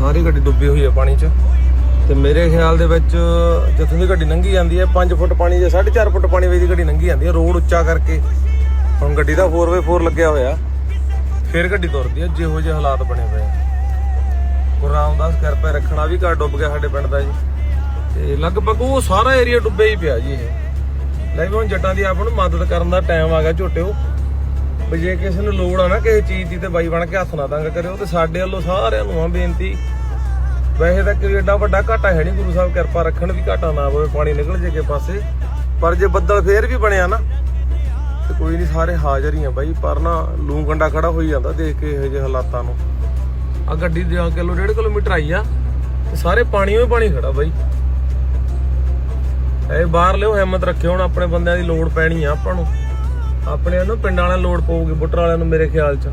ਸਾਰੀ ਗੱਡੀ ਡੁੱਬੀ ਹੋਈ ਹੈ ਪਾਣੀ 'ਚ। ਤੇ ਮੇਰੇ ਖਿਆਲ ਦੇ ਵਿੱਚ ਜਿੱਥੋਂ ਦੀ ਗੱਡੀ ਲੰਘੀ ਜਾਂਦੀ ਹੈ 5 ਫੁੱਟ ਪਾਣੀ ਜਾਂ 4.5 ਫੁੱਟ ਪਾਣੀ ਵਿੱਚ ਦੀ ਗੱਡੀ ਲੰਘੀ ਜਾਂਦੀ ਹੈ, ਰੋਡ ਉੱਚਾ ਕਰਕੇ। ਹੁਣ ਗੱਡੀ ਦਾ 4x4 ਲੱਗਿਆ ਹੋਇਆ। ਫਿਰ ਗੱਡੀ ਤੁਰਦੀ ਹੈ, ਜਿਹੋ ਜਿਹੇ ਹਾਲਾਤ ਬਣੇ ਪਏ ਆ। ਗੁਰੂ ਰਾਮਦਾਸ ਕਿਰਪਾ ਰੱਖਣਾ ਵੀ ਘਰ ਡੁੱਬ ਗਿਆ ਸਾਡੇ ਪਿੰਡ ਦਾ ਜੀ। ਤੇ ਲਗਭਗ ਉਹ ਸਾਰਾ ਏਰੀਆ ਡੁੱਬਿਆ ਹੀ ਪਿਆ ਜੀ ਇਹ। ਲੈ ਵੀ ਹੁਣ ਜੱਟਾਂ ਦੀ ਆਪ ਨੂੰ ਮਦਦ ਕਰਨ ਦਾ ਟਾਈਮ ਆ ਗਿਆ ਝੋਟਿਓ ਵੀ ਜੇ ਕਿਸੇ ਨੂੰ ਲੋੜ ਆ ਨਾ ਕਿਸੇ ਚੀਜ਼ ਦੀ ਤੇ ਬਾਈ ਬਣ ਕੇ ਹੱਥ ਨਾ ਤੰਗ ਕਰਿਓ ਤੇ ਸਾਡੇ ਵੱਲੋਂ ਸਾਰਿਆਂ ਨੂੰ ਆ ਬੇਨਤੀ। ਵੈਸੇ ਤਾਂ ਕੋਈ ਏਡਾ ਵੱਡਾ ਘਾਟਾ ਹੈ ਨਹੀਂ, ਗੁਰੂ ਸਾਹਿਬ ਕਿਰਪਾ ਰੱਖਣ ਵੀ ਘਾਟਾ ਨਾ ਪਵੇ ਪਾਣੀ ਨਿਕਲ ਜੇ ਕੇ ਪਾਸੇ। ਪਰ ਜੇ ਬੱਦਲ ਫੇਰ ਵੀ ਬਣਿਆ ਨਾ, ਤੇ ਕੋਈ ਨਹੀਂ, ਸਾਰੇ ਹਾਜ਼ਰ ਹੀ ਆ ਬਾਈ। ਪਰ ਨਾ ਲੂ ਗੰਡਾ ਖੜਾ ਹੋਈ ਜਾਂਦਾ ਦੇਖ ਕੇ ਇਹੋ ਜਿਹੇ ਹਾਲਾਤਾਂ ਨੂੰ। ਆ ਗੱਡੀ ਦੇ ਕਿਲੋ, ਡੇਢ ਕਿਲੋਮੀਟਰ ਆਈ ਆ, ਤੇ ਸਾਰੇ ਪਾਣੀ ਹੀ ਪਾਣੀ ਖੜਾ ਬਾਈ। ਇਹ ਬਾਹਰ ਲਿਓ, ਹਿੰਮਤ ਰੱਖਿਓ, ਹੁਣ ਆਪਣੇ ਬੰਦਿਆਂ ਦੀ ਲੋੜ ਪੈਣੀ ਆ ਆਪਾਂ ਨੂੰ। ਆਪਣੇ ਨੂੰ ਪਿੰਡਾਂ ਵਾਲਿਆਂ ਲੋੜ ਪਊਗੀ ਬੁੱਟਰ ਵਾਲਿਆਂ ਨੂੰ ਮੇਰੇ ਖਿਆਲ 'ਚ।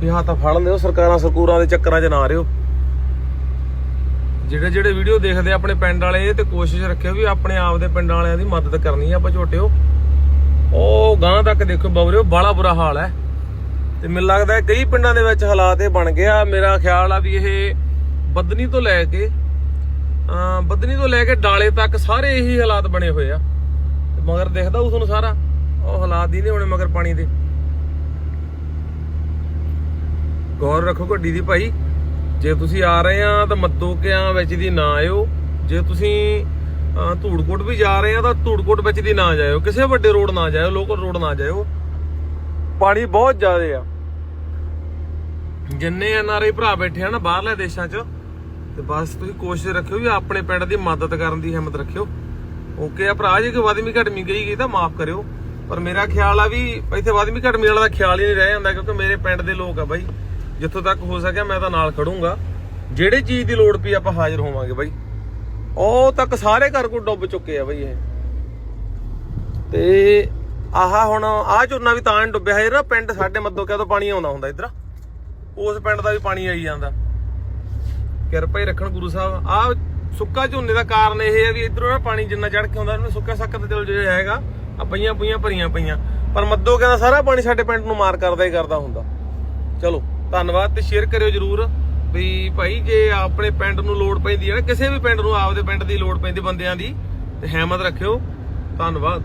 ਵੀ ਹੱਥ ਫੜ ਲਿਓ, ਸਰਕਾਰਾਂ ਸਰਕੂਰਾਂ ਦੇ ਚੱਕਰਾਂ 'ਚ ਨਾ ਰਿਓ। ਜਿਹੜੇ ਜਿਹੜੇ ਵੀਡੀਓ ਦੇਖਦੇ ਆਪਣੇ ਪਿੰਡ ਵਾਲੇ ਤੇ ਕੋਸ਼ਿਸ਼ ਰੱਖਿਓ ਵੀ ਆਪਣੇ ਆਪ ਦੇ ਪਿੰਡ ਵਾਲਿਆਂ ਦੀ ਮਦਦ ਕਰਨੀ ਆ, ਆਪਾਂ ਝੋਟਿਓ ਉਹ ਗਾਂ ਤੱਕ ਦੇਖੋ ਬਵਰਿਓ ਬਾਲਾ ਬੁਰਾ ਹਾਲ ਹੈ। ਤੇ ਮੈਨੂੰ ਲੱਗਦਾ ਕਈ ਪਿੰਡਾਂ ਦੇ ਵਿੱਚ ਹਾਲਾਤ ਇਹ ਬਣ ਗਿਆ ਮੇਰਾ ਖਿਆਲ ਆ ਵੀ ਇਹ ਬਦਨੀ ਤੋਂ ਲੈ ਕੇ ਬਦਨੀ ਤੋਂ ਲੈ ਕੇ ਡਾਲੇ ਤੱਕ ਸਾਰੇ ਇਹੀ ਹਾਲਾਤ ਬਣੇ ਹੋਏ ਆ। ਮਗਰ ਦਿਖਦਾ ਉਸ ਨੂੰ ਸਾਰਾ। ਉਹ ਨੇ ਹੋਣੇ ਮਗਰ ਪਾਣੀ ਦੇ। ਗੌਰ ਰੱਖੋ ਗੱਡੀ ਦੀ ਭਾਈ, ਜੇ ਤੁਸੀਂ ਆ ਰਹੇ ਆ ਤਾਂ ਮੱਦੋਕਿਆਂ ਵਿੱਚ ਦੀ ਨਾ ਆਇਓ। ਜੇ ਤੁਸੀਂ ਧੂੜਕੋਟ ਵੀ ਜਾ ਰਹੇ ਆ ਤਾਂ ਧੂੜਕੋਟ ਵਿੱਚ ਦੀ ਨਾ ਜਾਇਓ। ਕਿਸੇ ਵੱਡੇ ਰੋਡ ਨਾ ਜਾਇਓ ਲੋਕਲ ਰੋਡ ਨਾ ਜਾਇਓ। ਪਾਣੀ ਬਹੁਤ ਜ਼ਿਆਦਾ ਆ। ਜਿੰਨੇ ਐਨਆਰਆਈ ਭਰਾ ਬੈਠੇ ਆ ਨਾ ਬਾਹਰਲੇ ਦੇਸ਼ਾਂ 'ਚ, ਤੇ ਬਸ ਤੁਸੀਂ ਕੋਸ਼ਿਸ਼ ਰੱਖਿਓ ਵੀ ਆਪਣੇ ਪਿੰਡ ਦੀ ਮਦਦ ਕਰਨ ਦੀ ਹਿੰਮਤ ਰੱਖਿਓ। ਓਕੇ ਆ ਭਰਾ, ਜੇ ਕੋਈ ਵਾਦਮੀ ਘਟਮੀ ਗਈ ਗਈ ਤਾਂ ਮਾਫ ਕਰਿਓ। ਪਰ ਮੇਰਾ ਖਿਆਲ ਆ ਵੀ ਇੱਥੇ ਵਾਦਮੀ ਘਟਮੀ ਵਾਲਾ ਦਾ ਖਿਆਲ ਹੀ ਨਹੀਂ ਰਹਿ ਜਾਂਦਾ ਕਿਉਂਕਿ ਮੇਰੇ ਪਿੰਡ ਦੇ ਲੋਕ ਆ ਬਾਈ। ਜਿੱਥੋਂ ਤੱਕ ਹੋ ਸਕਿਆ ਮੈਂ ਤਾਂ ਨਾਲ ਖੜੂੰਗਾ। ਜਿਹੜੇ ਚੀਜ਼ ਦੀ ਲੋੜ ਪਈ ਆਪਾਂ ਹਾਜ਼ਰ ਹੋਵਾਂਗੇ ਬਾਈ। ਉਹ ਤੱਕ ਸਾਰੇ ਘਰ ਕੋ ਡੁੱਬ ਚੁੱਕੇ ਆ ਬਾਈ ਇਹ। ਤੇ ਆਹ ਹੁਣ ਆਹ ਝੋਨਾ ਵੀ ਤਾਂ ਨੀ ਡੁੱਬਿਆ ਹੈ ਨਾ ਪਿੰਡ ਸਾਡੇ ਮੱਦੋ ਕਿਆ ਤੋਂ ਪਾਣੀ ਆਉਂਦਾ ਹੁੰਦਾ ਇਧਰ। ਉਸ ਪਿੰਡ ਦਾ ਵੀ ਪਾਣੀ ਆਈ ਜਾਂਦਾ। ਕਿਰਪਾ ਹੀ ਰੱਖਣ ਗੁਰੂ ਸਾਹਿਬ। ਆ ਸੁੱਕਾ ਝੋਨੇ ਦਾ ਕਾਰਨ ਇਹ ਹੈ ਵੀ ਇਧਰੋਂ ਨਾ ਪਾਣੀ ਜਿੰਨਾ ਚੜ ਕੇ ਆਉਂਦਾ, ਉਹਨੂੰ ਸੁੱਕਾ ਸੱਕ ਤੇ ਦਿਲ ਜਿਹੜਾ ਹੈਗਾ ਆ ਪਈਆਂ ਪਈਆਂ ਭਰੀਆਂ ਪਈਆਂ। ਪਰ ਮੱਦੋ ਕਹਿੰਦਾ ਸਾਰਾ ਪਾਣੀ ਸਾਡੇ ਪਿੰਡ ਨੂੰ ਮਾਰ ਕਰਦਾ ਹੀ ਕਰਦਾ ਹੁੰਦਾ। ਚਲੋ, ਧੰਨਵਾਦ ਤੇ ਸ਼ੇਅਰ ਕਰਿਓ ਜਰੂਰ ਵੀ ਭਾਈ ਜੇ ਆਪਣੇ ਪਿੰਡ ਨੂੰ ਲੋੜ ਪੈਂਦੀ ਹੈ ਨਾ, ਕਿਸੇ ਵੀ ਪਿੰਡ ਨੂੰ, ਆਪਦੇ ਪਿੰਡ ਦੀ ਲੋੜ ਪੈਂਦੀ ਬੰਦਿਆਂ ਦੀ, ਤੇ ਹਿੰਮਤ ਰੱਖਿਓ। ਧੰਨਵਾਦ।